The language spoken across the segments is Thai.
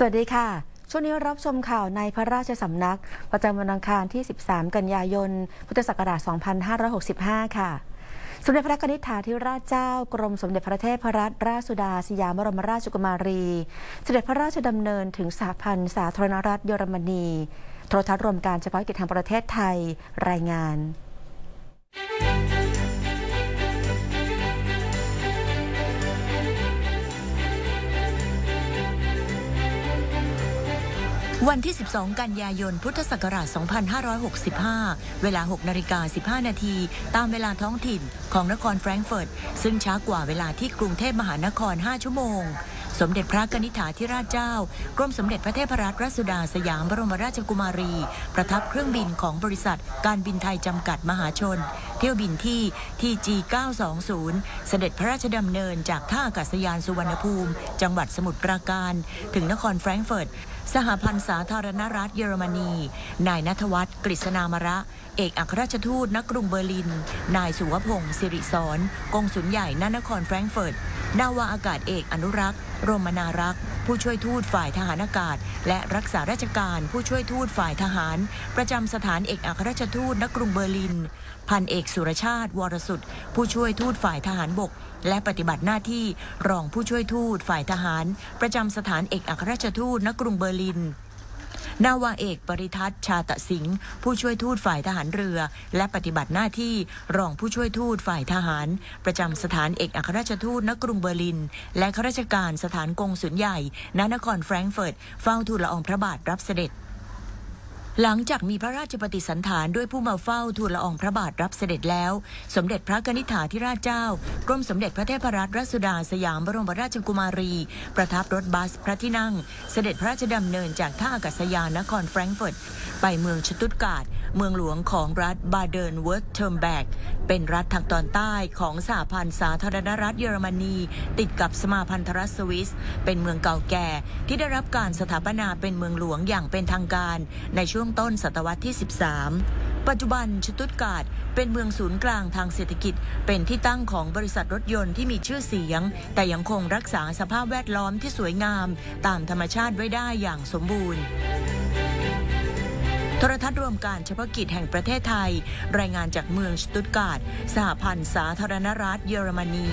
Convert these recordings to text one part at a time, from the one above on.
สวัสดีค่ะ ช่วงนี้รับชมข่าวในพระราชสำนัก ประจำวันอังคารที่ 13 กันยายน พุทธศักราช 2565 ค่ะ สมเด็จพระนิษฐาธิราชเจ้ากรมสมเด็จพระเทพรัตนราชสุดาสยามบรมราชกุมารี เสด็จพระราชดำเนินถึงสหพันธ์สาธารณรัฐเยอรมนี โทรทัศน์รวมการเฉพาะกิจทางประเทศไทยรายงาน วันที่ 12 กันยายน พุทธศักราช 2565 เวลา 6 นาฬิกา 15 นาที ตามเวลาท้องถิ่นของนครแฟรงก์เฟิร์ต ซึ่งช้ากว่าเวลาที่กรุงเทพมหานคร 5 ชั่วโมง สมเด็จพระกนิษฐาธิราชเจ้า กรมสมเด็จพระเทพรัตนราชสุดาสยามบรมราชกุมารี ประทับเครื่องบินของบริษัท การบินไทยจำกัดมหาชนเที่ยวบินที่ TG 920 เสด็จพระราชดำเนินจากท่าอากาศยานสุวรรณภูมิ จังหวัดสมุทรปราการ ถึงนครแฟรงก์เฟิร์ต สหพันธ์สาธารณรัฐเยอรมนี นายนัทวัฒน์กฤษณามระ เอกอัครราชทูตณกรุงเบอร์ลิน นายสุวพงศ์สิริสอนกงสุลใหญ่ณนครแฟรงก์เฟิร์ต นาวาอากาศเอกอนุรักษ์ รมนารักษ์ ผู้ช่วยทูตฝ่ายทหารอากาศ และรักษาราชการผู้ช่วยทูตฝ่ายทหาร ประจำสถานเอกอัครราชทูตณกรุงเบอร์ลิน พันเอกสุรชาติ วรสุดผู้ช่วยทูตฝ่ายทหารบก และปฏิบัติหน้าที่รองผู้ช่วยทูตฝ่ายทหาร ประจำสถานเอกอัครราชทูตณกรุงเบอร์ลิน นาวาเอกปริทัศน์ชาตะสิงห์ผู้ช่วยทูตฝ่ายทหารเรือ และปฏิบัติหน้าที่รองผู้ช่วยทูตฝ่ายทหาร ประจำสถานเอกอัครราชทูตณกรุงเบอร์ลิน และข้าราชการสถานกงสุลใหญ่ณนครแฟรงก์เฟิร์ตเฝ้าทูลละอองพระบาทรับเสด็จ หลังจากมีพระราชปฏิสันฐานด้วยผู้มาเฝ้าทูลละอองพระบาทรับเสด็จแล้ว สมเด็จพระกนิษฐาธิราชเจ้ากรมสมเด็จพระเทพรัตนราชสุดาสยามบรมราชกุมารี ประทับรถบัสพระที่นั่ง เสด็จพระราชดำเนินจากท่าอากาศยานนครแฟรงก์เฟิร์ตไปเมืองชตุตการ์ด เมืองหลวงของรัฐบาเดนเวิร์ธเทิร์มแบกเป็นรัฐทางตอนใต้ของสหพันธ์สาธารณรัฐเยอรมนี ติดกับสมาพันธรัฐสวิส เป็นเมืองเก่าแก่ที่ได้รับการสถาปนาเป็นเมืองหลวงอย่างเป็นทางการในช่วงต้นศตวรรษที่ 13ปัจจุบันชตุตการ์ดเป็นเมืองศูนย์กลางทางเศรษฐกิจ เป็นที่ตั้งของบริษัทรถยนต์ที่มีชื่อเสียง แต่ยังคงรักษาสภาพแวดล้อมที่สวยงาม ตามธรรมชาติไว้ได้อย่างสมบูรณ์ โทรทัศน์รวมการเฉพาะกิจแห่งประเทศไทย รายงานจากเมืองสตุตการ์ดสหพันธ์สาธารณรัฐเยอรมนี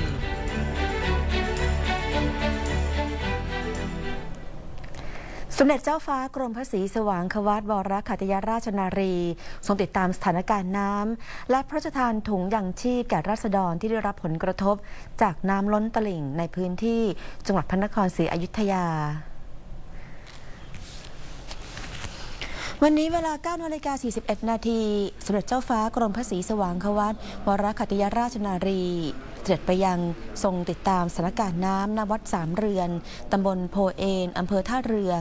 สมเด็จเจ้าฟ้ากรมพระศรีสว่างควัตวรขัตยราชนารี ทรงติดตามสถานการณ์น้ำและพระราชทานถุงยังชีพแก่ราษฎรที่ได้รับผลกระทบ จากน้ำล้นตลิ่งในพื้นที่จังหวัดพระนครศรีอยุธยา วันนี้เวลา9นาฬิกา41 นาทีสมเด็จเจ้าฟ้ากรมพระศรีสว่างควัตวรขัตยราชนารีเสด็จไปยังทรงติดตามสถานการณ์น้ำณวัดสามเรือน ตำบลโพเอนอำเภอท่าเรือ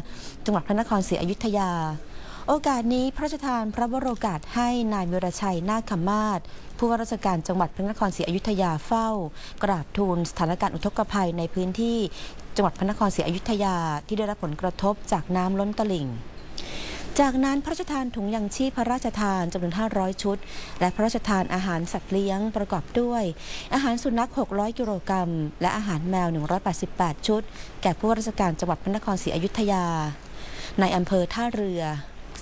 จังหวัดพระนครศรีอยุธยา โอกาสนี้พระราชทานพระวโรกาสให้นายวิรชัยนาคขมาศผู้ว่าราชการจังหวัดพระนครศรีอยุธยาเฝ้า กราบทูลสถานการณ์อุทกภัยในพื้นที่ จังหวัดพระนครศรีอยุธยาที่ได้รับผลกระทบจากน้ำล้นตลิ่ง จากนั้นพระราชทานถุงยังชีพพระราชทานจำนวน 500 ชุด และพระราชทานอาหารสัตว์เลี้ยงประกอบด้วย อาหารสุนัข 600 กิโลกรัม และอาหารแมว 188 ชุด แก่ผู้ว่าราชการจังหวัดพระนครศรีอยุธยา ในอำเภอท่าเรือ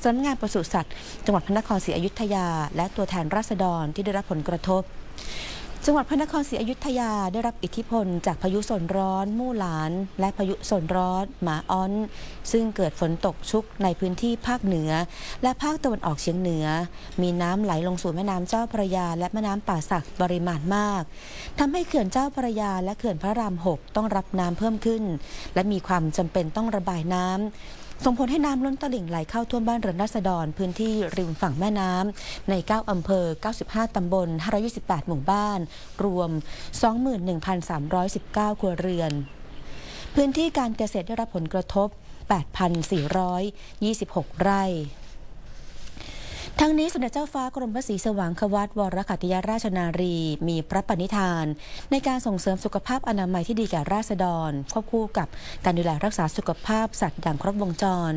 สำนักงานปศุสัตว์ จังหวัดพระนครศรีอยุธยา และตัวแทนราษฎรที่ได้รับผลกระทบ จังหวัดพระนครศรีอยุธยาได้รับอิทธิพล จากพายุโซนร้อนมู่หลาน และพายุโซนร้อน หมาอ้อน ซึ่งเกิดฝนตกชุกในพื้นที่ภาคเหนือ และภาคตะวันออกเฉียงเหนือ มีน้ำไหลลงสู่แม่น้ำเจ้าพระยา และแม่น้ำป่าสักปริมาณมากทำให้เขื่อนเจ้าพระยา และเขื่อนพระรามหกต้องรับน้ำเพิ่มขึ้น และมีความจำเป็นต้องระบายน้ำส่งผลให้น้ำล้นตลิ่งไหลเข้าท่วมบ้านเรือนราษฎร พื้นที่ริมฝั่งแม่น้ำใน 9 อำเภอ 95 ตำบล 528 หมู่บ้าน รวม 21,319 ครัวเรือน พื้นที่การเกษตรได้รับผลกระทบ 8,426 ไร่ ทั้งนี้สมเด็จเจ้าฟ้ากรมพระศรีสว่างควัตวรขัตยราชนารี มีพระปณิธาน ในการส่งเสริมสุขภาพอนามัยที่ดีแก่ราษฎร ควบคู่กับการดูแลรักษาสุขภาพสัตว์อย่างครบวงจร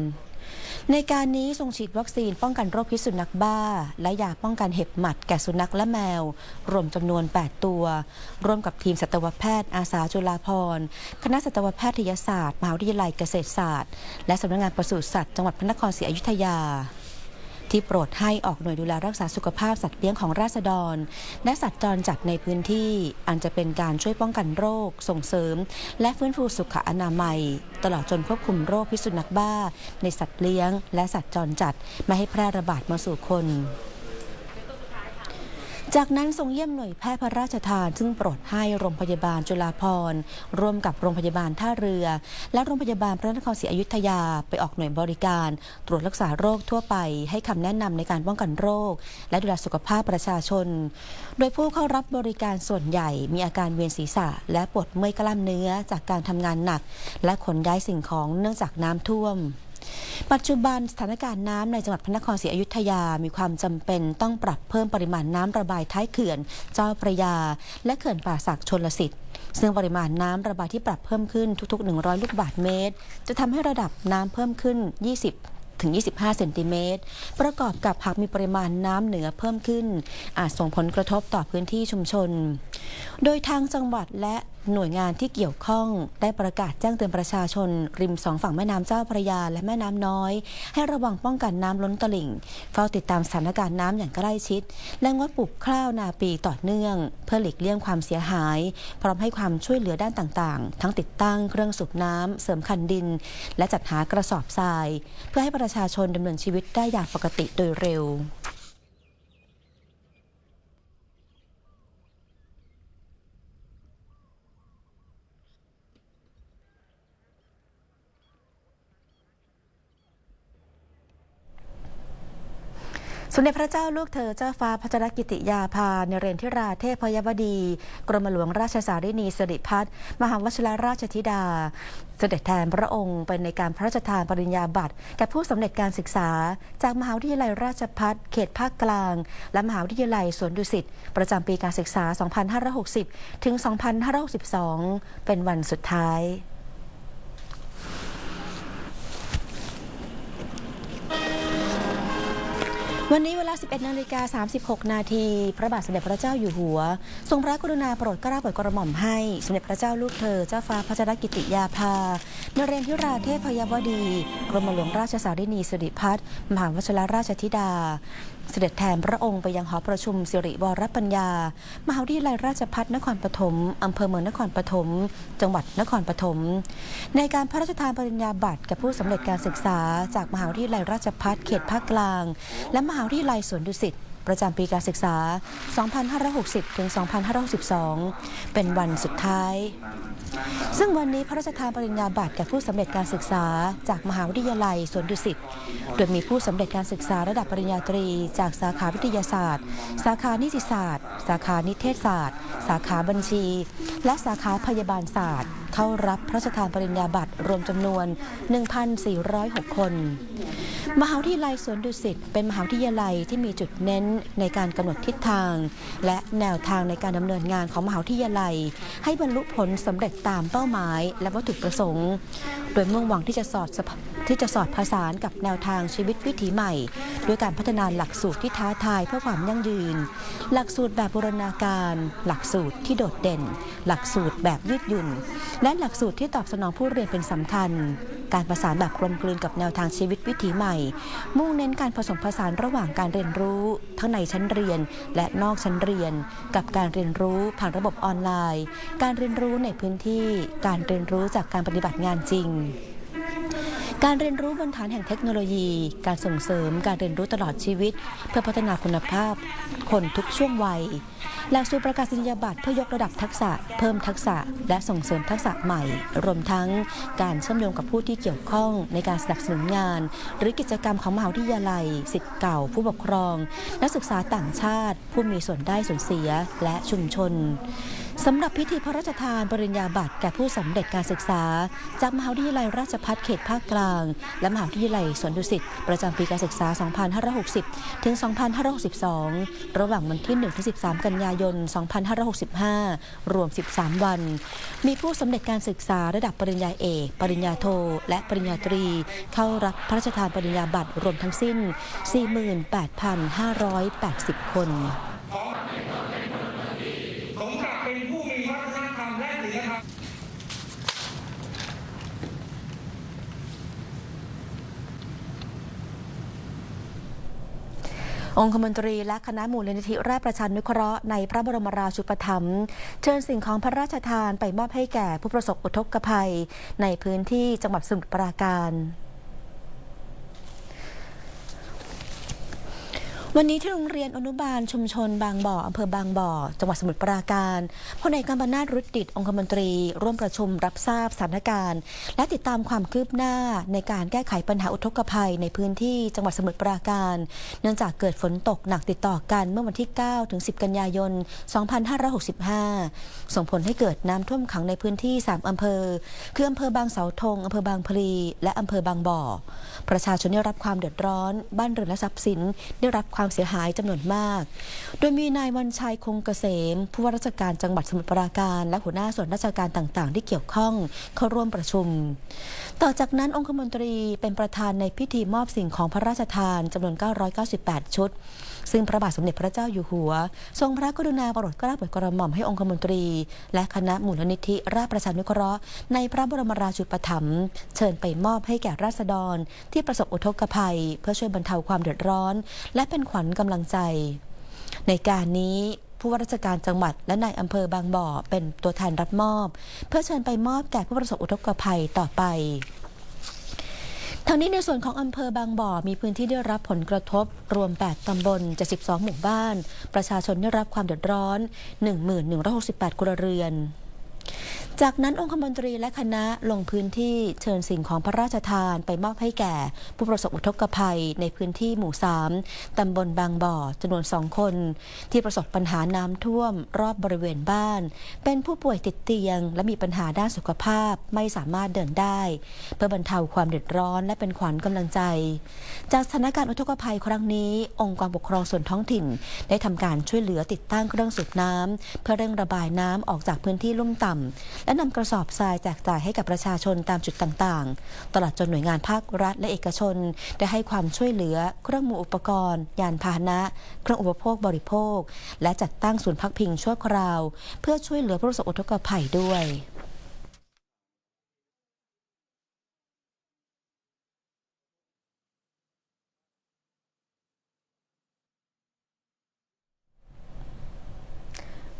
ในการนี้ทรงฉีดวัคซีนป้องกันโรคพิษสุนัขบ้า และยาป้องกันเห็บหมัดแก่สุนัขและแมว รวมจำนวน 8 ตัว ร่วมกับทีมสัตวแพทย์อาสาจุฬาภรคณะสัตวแพทยศาสตร์มหาวิทยาลัยเกษตรศาสตร์ และสำนักงานปศุสัตว์จังหวัดพระนครศรีอยุธยา ที่โปรดให้ออกหน่วยดูแลรักษาสุขภาพสัตว์เลี้ยงของราษฎร และสัตว์จรจัดในพื้นที่ อันจะเป็นการช่วยป้องกันโรค ส่งเสริม และฟื้นฟูสุขอนามัย ตลอดจนควบคุมโรคพิษสุนัขบ้า ในสัตว์เลี้ยง และสัตว์จรจัดไม่ให้แพร่ระบาดมาสู่คน จากนั้นทรงเยี่ยมหน่วยแพทย์พระราชทาน ซึ่งโปรดให้โรงพยาบาลจุฬาภรณ์ร่วมกับโรงพยาบาลท่าเรือ และโรงพยาบาลพระนครศรีอยุธยาไปออกหน่วยบริการ ตรวจรักษาโรคทั่วไปให้คำแนะนำในการป้องกันโรค และดูแลสุขภาพประชาชน โดยผู้เข้ารับบริการส่วนใหญ่มีอาการเวียนศีรษะ และปวดเมื่อยกล้ามเนื้อจากการทำงานหนัก และขนย้ายสิ่งของเนื่องจากน้ำท่วม ปัจจุบันสถานการณ์น้ำในจังหวัดพระนครศรีอยุธยา มีความจำเป็นต้องปรับเพิ่มปริมาณน้ำระบายท้ายเขื่อน เจ้าพระยา และเขื่อนป่าสักชนลสิทธิ์ซึ่งปริมาณน้ำระบายที่ปรับเพิ่มขึ้นทุก ๆ 100 ลูกบาศก์เมตร จะทำให้ระดับน้ำเพิ่มขึ้น 20ถึง 25 เซนติเมตร ประกอบกับหากมีปริมาณน้ำเหนือเพิ่มขึ้น อาจส่งผลกระทบต่อพื้นที่ชุมชน โดยทางจังหวัดและ หน่วยงานที่เกี่ยวข้องได้ประกาศแจ้งเตือนประชาชน ริมสองฝั่งแม่น้ำเจ้าพระยาและแม่น้ำน้อย ให้ระวังป้องกันน้ำล้นตลิ่ง เฝ้าติดตามสถานการณ์น้ำอย่างใกล้ชิด และงดปลูกข้าวนาปีต่อเนื่อง เพื่อหลีกเลี่ยงความเสียหาย พร้อมให้ความช่วยเหลือด้านต่างๆ ทั้งติดตั้งเครื่องสูบน้ำเสริมคันดิน และจัดหากระสอบทราย เพื่อให้ประชาชนดำเนินชีวิตได้อย่างปกติโดยเร็ว สมเด็จพระเจ้าลูกเธอเจ้าฟ้าพัชรกิติยาภาในเรนทิราเทพพยบดี กรมหลวงราชสารินีสิริพัฒน์มหาวชิรราชธิดา เสด็จแทนพระองค์ไปในการพระราชทานปริญญาบัตรแก่ผู้สำเร็จการศึกษา จากมหาวิทยาลัยราชพัฒเขตภาคกลาง และมหาวิทยาลัยสวนดุสิตประจำปีการศึกษา 2560 ถึง 2562 เป็นวันสุดท้าย วันนี้เว ลา 11นาฬิกา36 นาที พระบาทสมเด็จพระเจ้าอยู่หัว ทรงพระกรุณาโปรดเกล้าโปรดกระหม่อมให้ สมเด็จพระเจ้าลูกเธอ เจ้าฟ้าพัชรกิติยาภานเรนทิราเทพยวดี กรมหลวงราชสารินีสิริพัฒน์มหาวชรราชธิดา เสด็จแทนพระองค์ไปยังหอประชุมสิริวรปัญญา มหาวิทยาลัยราชภัฏนครปฐมอำเภอเมืองนครปฐม จังหวัดนครปฐม ในการพระราชทานปริญญาบัตรแก่ผู้สำเร็จการศึกษา จากมหาวิทยาลัยราชภัฏเขตภาคกลาง และมหาวิทยาลัยสวนดุสิตประจำปีการศึกษา 2560 ถึง 2562 เป็นวันสุดท้าย ซึ่งวันนี้พระราชทานปริญญาบัตรแก่ผู้สำเร็จการศึกษา จากมหาวิทยาลัยสวนดุสิต โดยมีผู้สำเร็จการศึกษาระดับปริญญาตรี จากสาขาวิทยาศาสตร์ สาขานิติศาสตร์ สาขานิเทศศาสตร์ สาขาบัญชี และสาขาพยาบาลศาสตร์ เข้ารับพระราชทานปริญญาบัตรรวมจำนวน 1,406 คน มหาวิทยาลัยสวนดุสิตเป็นมหาวิทยาลัยที่มีจุดเน้นในการกำหนดทิศทาง และแนวทางในการดำเนินงานของมหาวิทยาลัย ให้บรรลุผลสำเร็จตามเป้าหมาย และวัตถุประสงค์ โดยมุ่งหวังที่จะสอดที่จะสอดผสานกับแนวทางชีวิตวิถีใหม่ ด้วยการพัฒนาหลักสูตรที่ท้าทายเพื่อความยั่งยืน หลักสูตรแบบบูรณาการ หลักสูตรที่โดดเด่น หลักสูตรแบบยืดหยุ่น และหลักสูตรที่ตอบสนองผู้เรียนเป็นสำคัญ การประสานแบบกลมกลืนกับแนวทางชีวิตวิถีใหม่ มุ่งเน้นการผสมผสานระหว่างการเรียนรู้ ทั้งในชั้นเรียนและนอกชั้นเรียน กับการเรียนรู้ผ่านระบบออนไลน์ การเรียนรู้ในพื้นที่ การเรียนรู้จากการปฏิบัติงานจริง การเรียนรู้บนฐานแห่งเทคโนโลยี การส่งเสริมการเรียนรู้ตลอดชีวิต เพื่อพัฒนาคุณภาพ คนทุกช่วงวัย หลักสูตรประกาศนียบัตรเพื่อยกระดับทักษะ เพิ่มทักษะ และส่งเสริมทักษะใหม่ รวมทั้งการเชื่อมโยงกับผู้ที่เกี่ยวข้องในการสนับสนุนงาน หรือกิจกรรมของมหาวิทยาลัยสิทธิ์เก่า ผู้ปกครอง นักศึกษาต่างชาติ ผู้มีส่วนได้ส่วนเสียและชุมชน สำหรับพิธีพระราชทานปริญญาบัตรแก่ผู้สำเร็จการศึกษา จากมหาวิทยาลัยราชภัฏเขตภาคกลาง และมหาวิทยาลัยสวนดุสิตประจำปีการศึกษา 2560 ถึง 2562 ระหว่างวันที่1-13 กันยายน 2565 รวม 13 วัน มีผู้สำเร็จการศึกษาระดับปริญญาเอก ปริญญาโท และปริญญาตรี เข้ารับพระราชทานปริญญาบัตรรวมทั้งสิ้น 48,580 คน สมกับเป็นผู้มีวัฒนธรรมและศีลธรรม องคมนตรีและคณะมูลนิธิราชประชานุเคราะห์ในพระบรมราชูปถัมภ์เชิญสิ่งของพระราชทานไปมอบให้แก่ผู้ประสบอุทกภัย ในพื้นที่จังหวัดสมุทรปราการ วันนี้ที่โรงเรียนอนุบาลชุมชนบางบ่ออำเภอบางบ่อ จังหวัดสมุทรปราการพลเอกกำปนาตรุดดิตองคมนตรี ร่วมประชุมรับทราบสถานการณ์ และติดตามความคืบหน้าในการแก้ไขปัญหาอุทกภัยในพื้นที่จังหวัดสมุทรปราการ เนื่องจากเกิดฝนตกหนักติดต่อกันเมื่อวันที่ 9 ถึง 10 กันยายน 2565 ส่งผลให้เกิดน้ำท่วมขังในพื้นที่ 3 อำเภอ คืออำเภอบางเสาธงอำเภอบางพลี และอำเภอบางบ่อ ประชาชนได้รับความเดือดร้อน บ้านเรือนและทรัพย์สินได้รับความความเสียหายจำนวนมาก โดยมีนายวันชัยคงเกษม ผู้ว่าราชการจังหวัดสมุทรปราการ และหัวหน้าส่วนราชการต่างๆ ที่เกี่ยวข้องเข้าร่วมประชุมต่อจากนั้นองคมนตรีเป็นประธานในพิธีมอบสิ่งของพระราชทานจำนวน 998 ชุด ซึ่งพระบาทสมเด็จพระเจ้าอยู่หัว ทรงพระกรุณาโปรดเกล้าโปรดกระหม่อมให้องคมนตรี และคณะมูลนิธิราชประชานุเคราะห์ในพระบรมราชูปถัมภ์เชิญไปมอบให้แก่ราษฎร ที่ประสบอุทกภัย เพื่อช่วยบรรเทาความเดือดร้อน และเป็นขวัญกำลังใจ ในการนี้ ผู้ว่าราชการจังหวัด และนายอำเภอบางบ่อเป็นตัวแทนรับมอบ เพื่อเชิญไปมอบแก่ผู้ประสบอุทกภัยต่อไปทางนี้ในส่วนของอำเภอบางบ่อ มีพื้นที่ได้รับผลกระทบ รวม 8 ตำบล72หมู่บ้าน ประชาชนได้รับความเดือดร้อน 1168 ครัวเรือน จากนั้นองคมนตรีและคณะลงพื้นที่เชิญสิ่งของพระราชทานไปมอบให้แก่ ผู้ประสบอุทกภัยในพื้นที่หมู่ 3 ตำบลบางบ่อจำนวนสองคน ที่ประสบปัญหาน้ำท่วมรอบบริเวณบ้าน เป็นผู้ป่วยติดเตียง และมีปัญหาด้านสุขภาพไม่สามารถเดินได้ เพื่อบรรเทาความเดือดร้อนและเป็นขวัญกำลังใจ จากสถานการณ์อุทกภัยครั้งนี้ องค์กรปกครองส่วนท้องถิ่น ได้ทำการช่วยเหลือติดตั้งเครื่องสูบน้ำเพื่อเร่งระบายน้ำออกจากพื้นที่ลุ่มต่ำและนำกระสอบทรายแจกจ่ายให้กับประชาชนตามจุดต่างๆ ตลอดจนหน่วยงานภาครัฐและเอกชน ได้ให้ความช่วยเหลือ เครื่องมืออุปกรณ์ ยานพาหนะ เครื่องอุปโภคบริโภค และจัดตั้งศูนย์พักพิงชั่วคราว เพื่อช่วยเหลือผู้ประสบอุทกภัยด้วย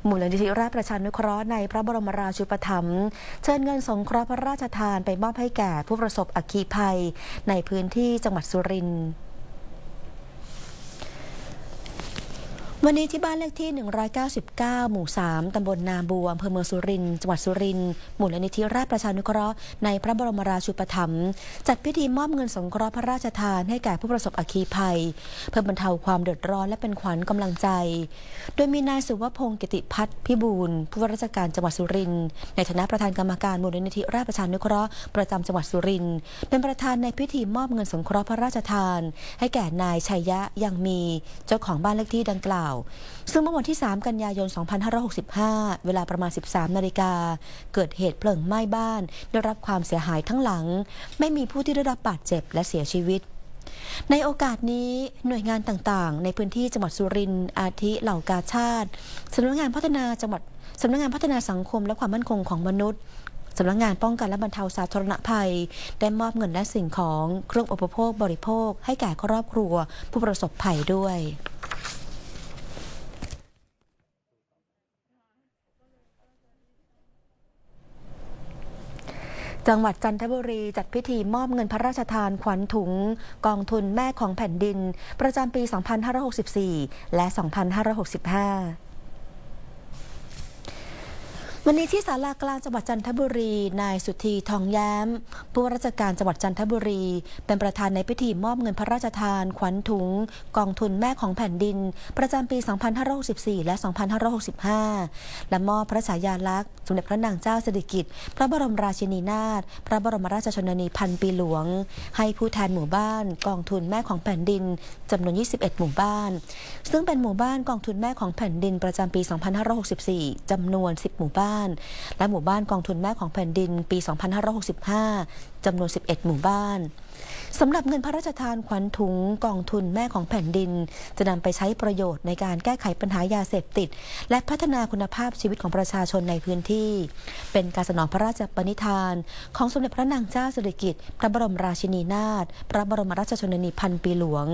มูลนิธิราชประชานุเคราะห์ในพระบรมราชูปถัมภ์เชิญเงินสงเคราะห์พระราชทานไปมอบให้แก่ผู้ประสบอัคคีภัย ในพื้นที่จังหวัดสุรินทร์ วันนี้ที่บ้านเลขที่ 199 หมู่ 3 ตำบลนาบัวอำเภอเมืองสุรินทร์ จังหวัดสุรินทร์ มูลนิธิราชประชานุเคราะห์ในพระบรมราชูปถัมภ์จัดพิธีมอบเงินสงเคราะห์พระราชทานให้แก่ผู้ประสบอัคคีภัย เพื่อบรรเทาความเดือดร้อนและเป็นขวัญกำลังใจ โดยมีนายสุวพงศ์กิติพัฒน์พิบูลผู้ว่าราชการจังหวัดสุรินทร์ ในฐานะประธานกรรมการมูลนิธิราชประชานุเคราะห์ประจำจังหวัดสุรินทร์ เป็นประธานในพิธีมอบเงินสงเคราะห์พระราชทาน ให้แก่นายชัยยะยังมีเจ้าของบ้านเลขที่ดังกล่าวซึ่งเมื่อวันที่ 3 กันยายน 2565 เวลาประมาณ 13 นาฬิกา เกิดเหตุเพลิงไหม้บ้าน ได้รับความเสียหายทั้งหลัง ไม่มีผู้ที่ได้รับบาดเจ็บและเสียชีวิตในโอกาสนี้หน่วยงานต่างๆ ในพื้นที่จังหวัดสุรินทร์อาทิเหล่ากาชาติสำนักงานพัฒนาจังหวัดสำนักงานพัฒนาสังคมและความมั่นคงของมนุษย์สำนักงานป้องกันและบรรเทาสาธารณภัย ได้มอบเงินและสิ่งของเครื่องอุปโภคบริโภค ให้แก่ครอบครัวผู้ประสบภัยด้วย จังหวัดจันทบุรีจัดพิธีมอบเงินพระราชทานขวัญถุง กองทุนแม่ของแผ่นดิน ประจำปี 2564 และ 2565 วันนี้ที่ศาลากลางจังหวัดจันทบุรี นายสุธีทองแย้ม ผู้ว่าราชการจังหวัดจันทบุรี เป็นประธานในพิธีมอบเงินพระราชทาน ขวัญถุง กองทุนแม่ของแผ่นดิน ประจำปี 2564 และ 2565 และมอบพระฉายาลักษณ์ สมเด็จพระนางเจ้าสิริกิติ์พระบรมราชินีนาถพระบรมราชชนนีพันปีหลวง ให้ผู้แทนหมู่บ้าน กองทุนแม่ของแผ่นดินจำนวน 21 หมู่บ้าน ซึ่งเป็นหมู่บ้านกองทุนแม่ของแผ่นดินประจำปี 2564จำนวน 10 หมู่บ้านและหมู่บ้านกองทุนแม่ของแผ่นดินปี 2565 จำนวน 11 หมู่บ้านสำหรับเงินพระราชทานขวัญถุงกองทุนแม่ของแผ่นดิน จะนำไปใช้ประโยชน์ในการแก้ไขปัญหายาเสพติด และพัฒนาคุณภาพชีวิตของประชาชนในพื้นที่ เป็นการสนองพระราชปณิธาน ของสมเด็จพระนางเจ้าสิริกิติ์พระบรมราชินีนาถพระบรมราชชนนีพันปีหลวง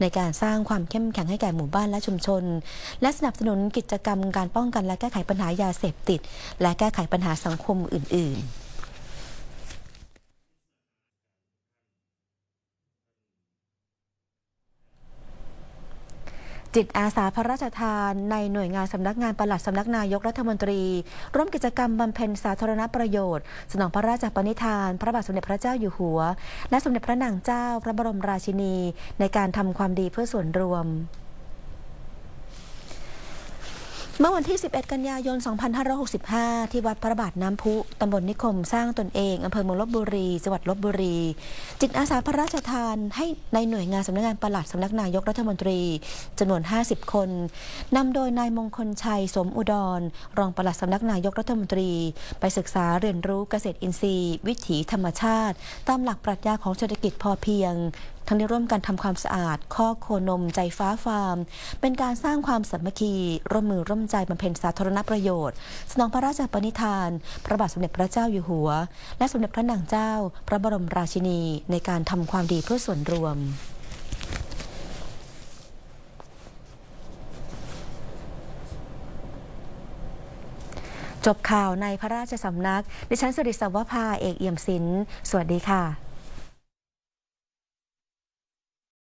ในการสร้างความเข้มแข็งให้แก่หมู่บ้านและชุมชน และสนับสนุนกิจกรรมการป้องกันและแก้ไขปัญหายาเสพติด และแก้ไขปัญหาสังคมอื่น ๆ จิตอาสาพระราชทานในหน่วยงานสำนักงานปลัดสำนักนายกรัฐมนตรี ร่วมกิจกรรมบำเพ็ญสาธารณประโยชน์ สนองพระราชปณิธาน พระบาทสมเด็จพระเจ้าอยู่หัว และสมเด็จพระนางเจ้า พระบรมราชินี ในการทำความดีเพื่อส่วนรวม เมื่อวันที่ 11 กันยายน 2565 ที่วัดพระบาทน้ำพุ ตำบลนิคมสร้างตนเอง อำเภอเมืองลบบุรี จังหวัดลบบุรี จิตอาสาพระราชทานให้ในหน่วยงานสำนักงานปลัดสำนักนายกรัฐมนตรีจำนวน 50 คน นำโดยนายมงคลชัยสมอุดร รองปลัดสำนักนายกรัฐมนตรี ไปศึกษาเรียนรู้เกษตรอินทรีย์ วิถีธรรมชาติ ตามหลักปรัชญาของเศรษฐกิจพอเพียง ทั้งได้ร่วมกันทำความสะอาดข้อโคนมใจฟ้าฟาร์ม เป็นการสร้างความสามัคคี ร่วมมือร่วมใจบำเพ็ญสาธารณประโยชน์ สนองพระราชปณิธาน พระบาทสมเด็จพระเจ้าอยู่หัว และสมเด็จพระนางเจ้า พระบรมราชินี ในการทำความดีเพื่อส่วนรวมจบข่าวในพระราชสำนัก ดิฉันสิริสวภา เอกเอี่ยมศิลป์สวัสดีค่ะ